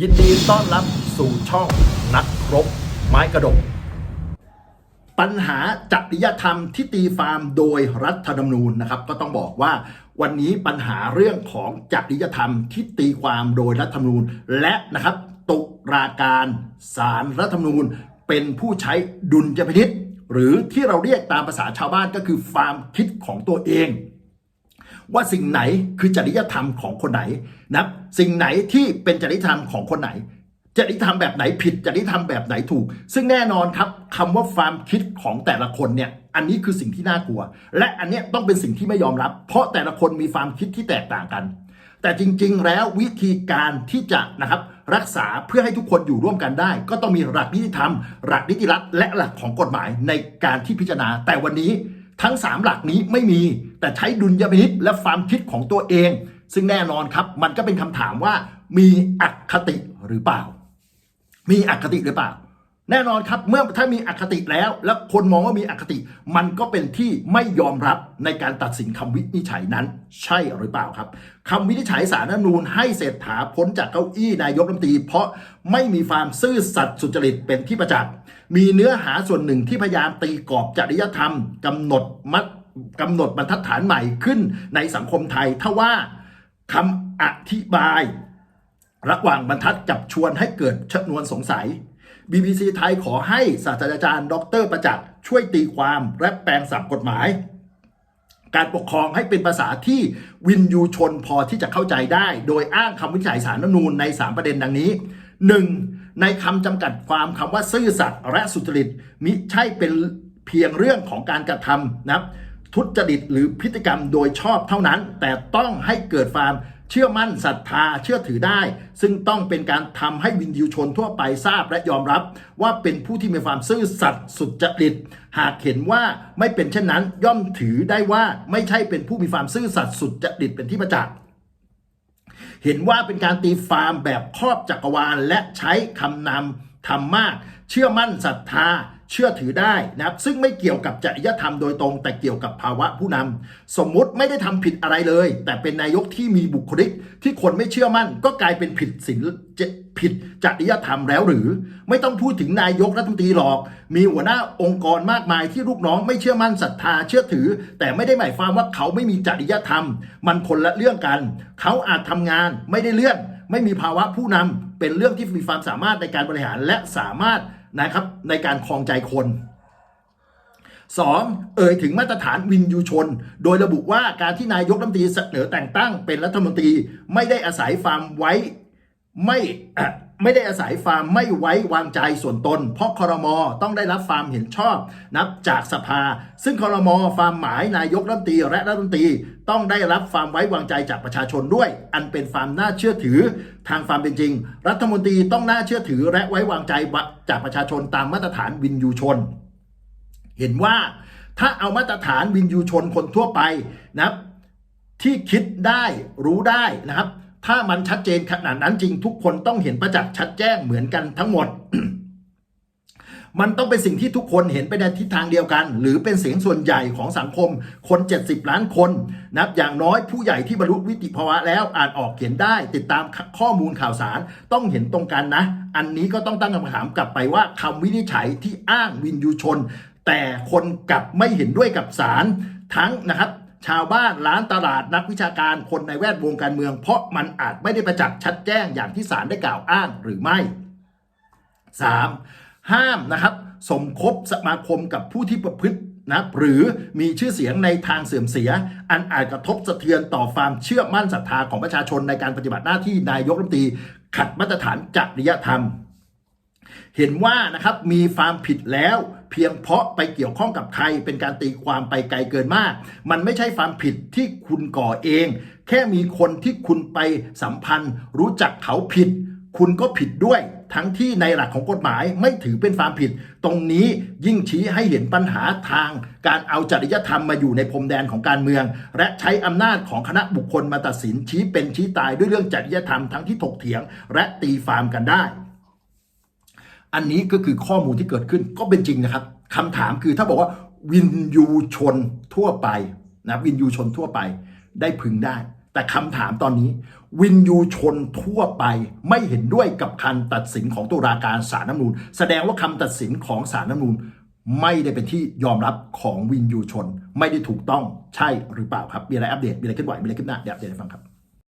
ยินดีต้อนรับสู่ช่องนักครบไม้กระดก ปัญหาจริยธรรมที่ตีฟาร์มโดยรัฐธรรมนูญนะครับ ก็ต้องบอกว่าวันนี้ปัญหาเรื่องของจริยธรรมที่ตีความโดยรัฐธรรมนูญ และนะครับตุลาการศาลรรัฐธรรมนูญ เป็นผู้ใช้ดุลยพินิษหรือที่เราเรียกตามภาษาชาวบ้านก็คือฟาร์มคิดของตัวเอง ว่าสิ่งไหนคือจริยธรรมของคนไหนนะสิ่งไหนที่เป็นจริยธรรมของคนไหนจริยธรรมแบบไหนผิดจริยธรรมแบบไหนถูก ซึ่งแน่นอนครับคำว่าความคิดของแต่ละคนเนี่ยอันนี้คือสิ่งที่น่ากลัว และอันเนี้ยต้องเป็นสิ่งที่ไม่ยอมรับ เพราะแต่ละคนมีความคิดที่แตกต่างกัน แต่จริง ๆ แล้ววิธีการที่จะนะครับรักษาเพื่อให้ทุกคนอยู่ร่วมกันได้ ก็ต้องมีหลักนิติธรรม หลักนิติรัฐและหลักของกฎหมายในการที่พิจารณาแต่วันนี้ ทั้ง 3 หลักนี้ไม่มี แต่ใช้ดุลยพินิษและความคิดของตัวเอง ซึ่งแน่นอนครับ มันก็เป็นคำถามว่ามีอคติหรือเปล่า มีอคติหรือเปล่า แน่นอนครับเมื่อถ้ามีอคติแล้ว แล้วคนมองว่ามีอคติ มันก็เป็นที่ไม่ยอมรับในการตัดสินคำวินิจฉัยนั้น ใช่หรือเปล่าครับคำวินิจฉัยสารรัฐนูญให้เศรษฐาพ้นจากเก้าอี้นายกรัฐมนตรี เพราะไม่มีความซื่อสัตย์สุจริตเป็นที่ประจักษ์มีเนื้อหาส่วนหนึ่งที่พยายามตีกรอบจริยธรรมกำหนดมัดกำหนดบรรทัดฐานใหม่ขึ้นในสังคมไทยถ้าว่าคำอธิบาย ระหว่างบรรทัดกับชวนให้เกิดชนวนสงสัย BBC ไทยขอให้ศาสตราจารย์ ดรประจักษ์ช่วยตีความและแปลงสับกฎหมาย การปกครองให้เป็นภาษาที่วินยูชนพอที่จะเข้าใจได้ โดยอ้างคำวิจัยสารรัฐนูญใน 3 ประเด็นดังนี้ 1. ในคำจำกัดความคำว่าซื่อสัตย์และสุจริตมิใช่เป็นเพียงเรื่องของการกระทำนะครับทุจริตหรือพฤติกรรมโดยชอบเท่านั้น แต่ต้องให้เกิดความ เชื่อมั่นศรัทธาเชื่อถือได้ ซึ่งต้องเป็นการทำให้วินยูชนทั่วไปทราบและยอมรับ ว่าเป็นผู้ที่มีความซื่อสัตย์สุจริต หากเห็นว่าไม่เป็นเช่นนั้นย่อมถือได้ว่าไม่ใช่เป็นผู้มีความซื่อสัตย์สุจริตเป็นที่ประจักษ์เห็นว่าเป็นการตีฟาร์มแบบครอบจักรวาลและใช้คำนำ ทำมาก เชื่อมั่นศรัทธา เชื่อถือได้นะครับ ซึ่งไม่เกี่ยวกับจริยธรรมโดยตรง แต่เกี่ยวกับภาวะผู้นำสมมุติไม่ได้ทำผิดอะไรเลย แต่เป็นนายกที่มีบุคลิก ที่คนไม่เชื่อมั่น ก็กลายเป็นผิดศีลเจผิดจริยธรรมแล้วหรือ ไม่ต้องพูดถึงนายกรัฐมนตรีหรอก มีหัวหน้าองค์กรมากมายที่ลูกน้องไม่เชื่อมั่นศรัทธาเชื่อถือ แต่ไม่ได้หมายความว่าเขาไม่มีจริยธรรม มันคนละเรื่องกัน เขาอาจทำงานไม่ได้เลื่อน ไม่มีภาวะผู้นำเป็นเรื่องที่มีความสามารถในการบริหารและสามารถนะครับในการคลองใจคน 2. เอ่ยถึงมาตรฐานวินยูชน โดยระบุว่าการที่นายกรัฐมนตรีเสนอแต่งตั้งเป็นรัฐมนตรีไม่ได้อาศัยความไว้ไม่ ไม่ได้อาศัยความไม่ไว้วางใจส่วนตน เพราะคอรมอต้องได้รับความเห็นชอบนับจากสภา ซึ่งคอรมอความหมายนายกรัฐมนตรีและรัฐมนตรีต้องได้รับความไว้วางใจจากประชาชนด้วย อันเป็นความน่าเชื่อถือ ทางความเป็นจริง รัฐมนตรีต้องน่าเชื่อถือและไว้วางใจจากประชาชนตามมาตรฐานวินยูชน เห็นว่าถ้าเอามาตรฐานวินยูชนคนทั่วไปนะครับที่คิดได้รู้ได้นะครับ ถ้ามันชัดเจนขนาดนั้นจริงทุกคนต้องเห็นประจักษ์ชัดแจ้งเหมือนกันทั้งหมด มันต้องเป็นสิ่งที่ทุกคนเห็นไปในทิศทางเดียวกัน หรือเป็นเสียงส่วนใหญ่ของสังคม คน 70 ล้านคนนับอย่างน้อยผู้ใหญ่ที่บรรลุวิติภาวะแล้วอ่านออกเขียนได้ ติดตามข้อมูลข่าวสารต้องเห็นตรงกันนะ อันนี้ก็ต้องตั้งคำถามกลับไปว่าคำวินิจฉัยที่อ้างวินยูชน แต่คนกลับไม่เห็นด้วยกับสารทั้งนะครับ ชาวบ้านร้านตลาดนักวิชาการคนในแวดวงการเมือง เพราะมันอาจไม่ได้ประจักษ์ชัดแจ้งอย่างที่ศาลได้กล่าวอ้างหรือไม่ 3. ห้ามนะครับสมคบสมาคมกับผู้ที่ประพฤตินะหรือมีชื่อเสียงในทางเสื่อมเสีย อันอาจกระทบสะเทือนต่อความเชื่อมั่นศรัทธาของประชาชนในการปฏิบัติหน้าที่นายกรัฐมนตรีขัดมาตรฐานจริยธรรม เห็นว่านะครับมีความผิดแล้ว เพียงเพราะไปเกี่ยวข้องกับใครเป็นการตีความไปไกลเกินมาก มันไม่ใช่ความผิดที่คุณก่อเอง แค่มีคนที่คุณไปสัมพันธ์ รู้จักเขาผิด คุณก็ผิดด้วย ทั้งที่ในหลักของกฎหมายไม่ถือเป็นความผิด ตรงนี้ยิ่งชี้ให้เห็นปัญหาทาง การเอาจริยธรรมมาอยู่ในพรมแดนของการเมือง และใช้อำนาจของคณะบุคคลมาตัดสินชี้เป็นชี้ตายด้วยเรื่องจริยธรรมทั้งที่ถกเถียง และตีฟาร์มกันได้ อันนี้ก็คือข้อมูลที่เกิดขึ้นก็เป็นจริงนะครับคำถามคือถ้าบอกว่าวินยูชนทั่วไปนะวินยูชนทั่วไปได้พึงได้ แต่คำถามตอนนี้ วินยูชนทั่วไปไม่เห็นด้วยกับคำตัดสินของตุลาการศาลน้ำนูนแสดงว่าคำตัดสินของศาลน้ำนูนไม่ได้เป็นที่ยอมรับของวินยูชน ไม่ได้ถูกต้องใช่หรือเปล่าครับ มีอะไรอัปเดตมีอะไรขึ้นไหวมีอะไรขึ้นหน้าเดี๋ยวอัปเดตให้ฟังครับ